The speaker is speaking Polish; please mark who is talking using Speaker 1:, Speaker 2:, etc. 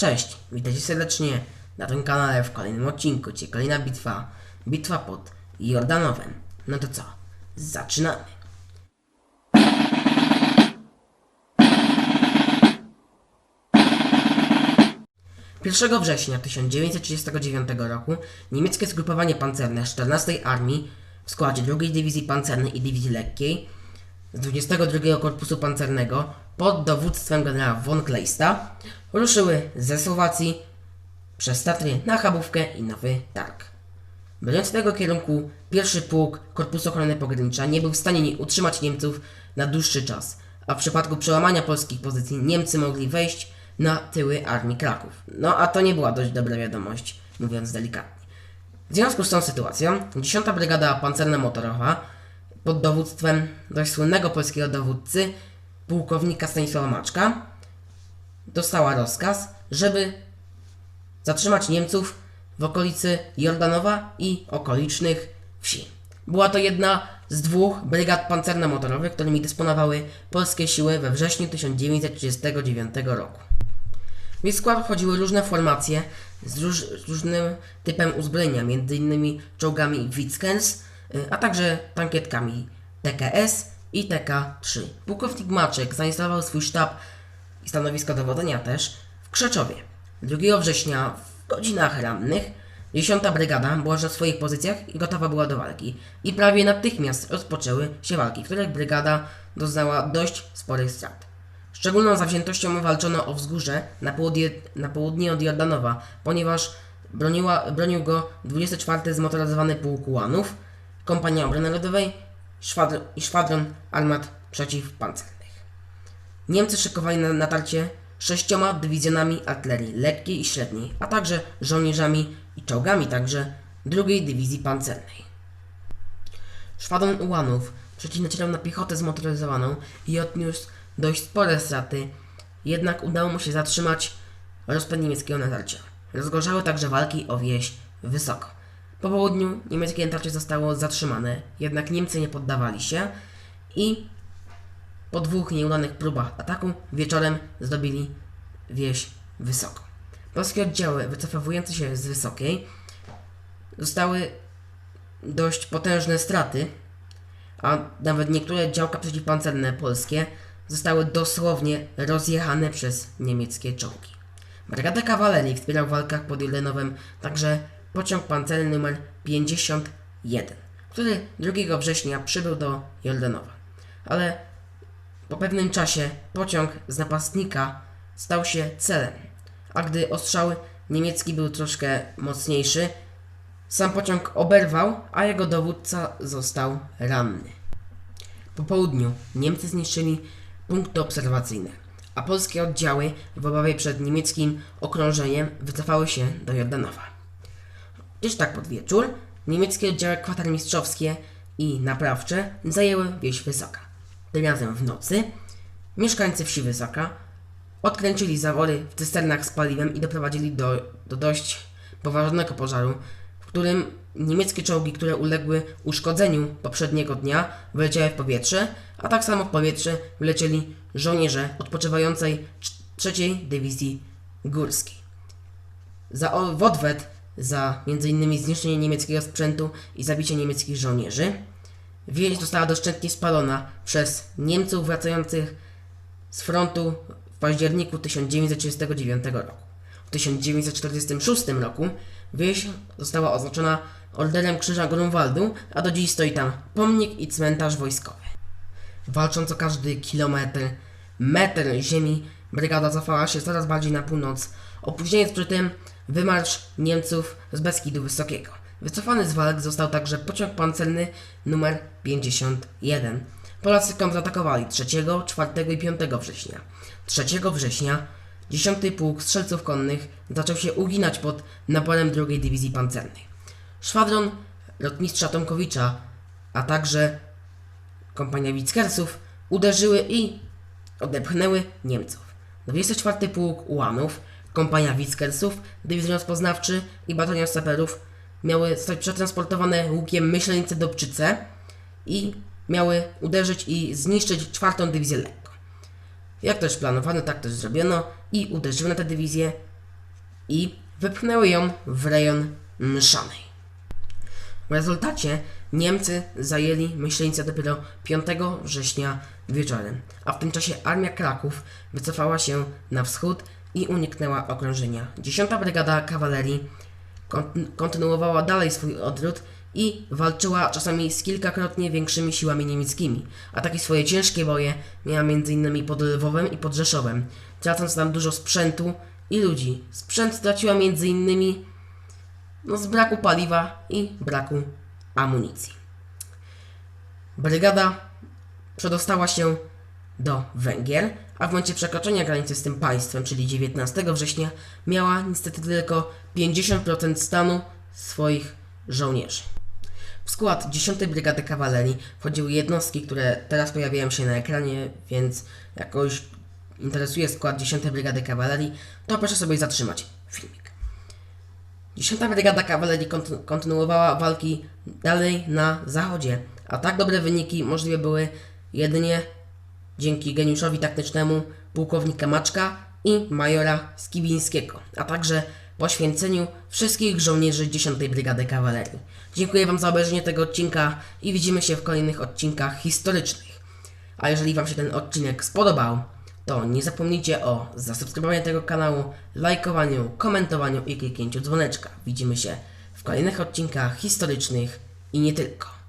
Speaker 1: Cześć, witajcie serdecznie na tym kanale w kolejnym odcinku, czyli kolejna bitwa, bitwa pod Jordanowem. No to co, zaczynamy. 1 września 1939 roku niemieckie zgrupowanie pancerne 14 Armii w składzie 2 Dywizji Pancernej i Dywizji Lekkiej z 22 Korpusu Pancernego pod dowództwem generała von Kleista ruszyły ze Słowacji przez Tatry na Chabówkę i Nowy Targ. Broniąc tego kierunku, pierwszy pułk Korpusu Ochrony Pograniczia nie był w stanie nie utrzymać Niemców na dłuższy czas, a w przypadku przełamania polskich pozycji Niemcy mogli wejść na tyły armii Kraków. No a to nie była dość dobra wiadomość, mówiąc delikatnie. W związku z tą sytuacją, 10. Brygada Pancerna Motorowa pod dowództwem dość słynnego polskiego dowódcy, pułkownika Stanisława Maczka, dostała rozkaz, żeby zatrzymać Niemców w okolicy Jordanowa i okolicznych wsi. Była to jedna z dwóch brygad pancerno-motorowych, którymi dysponowały polskie siły we wrześniu 1939 roku. W ich skład wchodziły różne formacje z, róż, z różnym typem uzbrojenia, m.in. czołgami Witzkens, a także tankietkami TKS i TK-3. Pułkownik Maczek zainstalował swój sztab i stanowisko dowodzenia też w Krzeczowie. 2 września w godzinach rannych 10 brygada była już na swoich pozycjach i gotowa była do walki. I prawie natychmiast rozpoczęły się walki, w których brygada doznała dość sporych strat. Szczególną zawziętością walczono o wzgórze na południe, na południe od Jordanowa, ponieważ broniła, bronił go 24 zmotoryzowany pułk ułanów, kompania obrony narodowej szwadr, i szwadron armat przeciwpancernych. Niemcy szykowali na natarcie sześcioma dywizjonami artylerii lekkiej i średniej, a także żołnierzami i czołgami także drugiej dywizji pancernej. Szwadron ułanów przeciwnacierał na piechotę zmotoryzowaną i odniósł dość spore straty, jednak udało mu się zatrzymać rozpęd niemieckiego natarcia. Rozgorzały także walki o wieś wysoko. Po południu niemieckie natarcie zostało zatrzymane, jednak Niemcy nie poddawali się i po dwóch nieudanych próbach ataku wieczorem zdobili wieś wysoko. Polskie oddziały wycofywujące się z wysokiej zostały dość potężne straty, a nawet niektóre działka przeciwpancerne polskie zostały dosłownie rozjechane przez niemieckie czołgi. Brygada kawalerii wspierał w walkach pod Jordanowem także pociąg pancerny numer 51, który 2 września przybył do Jordanowa. Ale po pewnym czasie pociąg z napastnika stał się celem, a gdy ostrzał niemiecki był troszkę mocniejszy, sam pociąg oberwał, a jego dowódca został ranny. Po południu Niemcy zniszczyli punkty obserwacyjne, a polskie oddziały w obawie przed niemieckim okrążeniem wycofały się do Jordanowa. Gdzieś tak pod wieczór niemieckie oddziały kwatermistrzowskie i naprawcze zajęły wieś Wysoka. Tym razem w nocy mieszkańcy wsi Wysoka odkręcili zawory w cysternach z paliwem i doprowadzili do, do dość poważnego pożaru, w którym niemieckie czołgi, które uległy uszkodzeniu poprzedniego dnia, wyleciały w powietrze, a tak samo w powietrze wylecieli żołnierze odpoczywającej trzeciej Dywizji Górskiej. Za odwet za m.in. zniszczenie niemieckiego sprzętu i zabicie niemieckich żołnierzy, wieś została doszczętnie spalona przez Niemców wracających z frontu w październiku 1939 roku. W 1946 roku wieś została oznaczona Orderem Krzyża Grunwaldu, a do dziś stoi tam pomnik i cmentarz wojskowy. Walcząc o każdy kilometr, metr ziemi, brygada cofała się coraz bardziej na północ, opóźniając przy tym wymarsz Niemców z Beskidu Wysokiego. Wycofany z walk został także pociąg pancerny numer 51. Polacy kontratakowali 3, 4 i 5 września. 3 września 10 Pułk Strzelców Konnych zaczął się uginać pod naporem II Dywizji Pancernej. Szwadron lotnistrza Tomkowicza, a także kompania Wickersów uderzyły i odepchnęły Niemców. 24 Pułk Ułanów, kompania Wickersów, dywizjon rozpoznawczy i batalion saperów miały zostać przetransportowane łukiem myślenice Dobczyce i miały uderzyć i zniszczyć czwartą dywizję lekko. Jak też planowano, tak też zrobiono i uderzyły na tę dywizję i wypchnęły ją w rejon Mszanej. W rezultacie Niemcy zajęli Myślenicę dopiero 5 września wieczorem, a w tym czasie armia Kraków wycofała się na wschód i uniknęła okrążenia. 10 Brygada Kawalerii konty- kontynuowała dalej swój odwrót i walczyła czasami z kilkakrotnie większymi siłami niemieckimi, a takie swoje ciężkie boje miała m.in. pod Lwowem i pod Rzeszowem, tracąc tam dużo sprzętu i ludzi. Sprzęt straciła m.in. No, z braku paliwa i braku amunicji. Brygada przedostała się do Węgier, a w momencie przekroczenia granicy z tym państwem, czyli 19 września, miała niestety tylko 50% stanu swoich żołnierzy. W skład 10 Brygady Kawalerii wchodziły jednostki, które teraz pojawiają się na ekranie, więc jak kogoś interesuje skład 10 Brygady Kawalerii, to proszę sobie zatrzymać filmik. 10 Brygada Kawalerii konty- kontynuowała walki dalej na zachodzie, a tak dobre wyniki możliwe były jedynie dzięki geniuszowi taktycznemu pułkownika Maczka i majora Skibińskiego, a także poświęceniu wszystkich żołnierzy 10 Brygady Kawalerii. Dziękuję Wam za obejrzenie tego odcinka i widzimy się w kolejnych odcinkach historycznych. A jeżeli Wam się ten odcinek spodobał, to nie zapomnijcie o zasubskrybowaniu tego kanału, lajkowaniu, komentowaniu i kliknięciu dzwoneczka. Widzimy się w kolejnych odcinkach historycznych i nie tylko.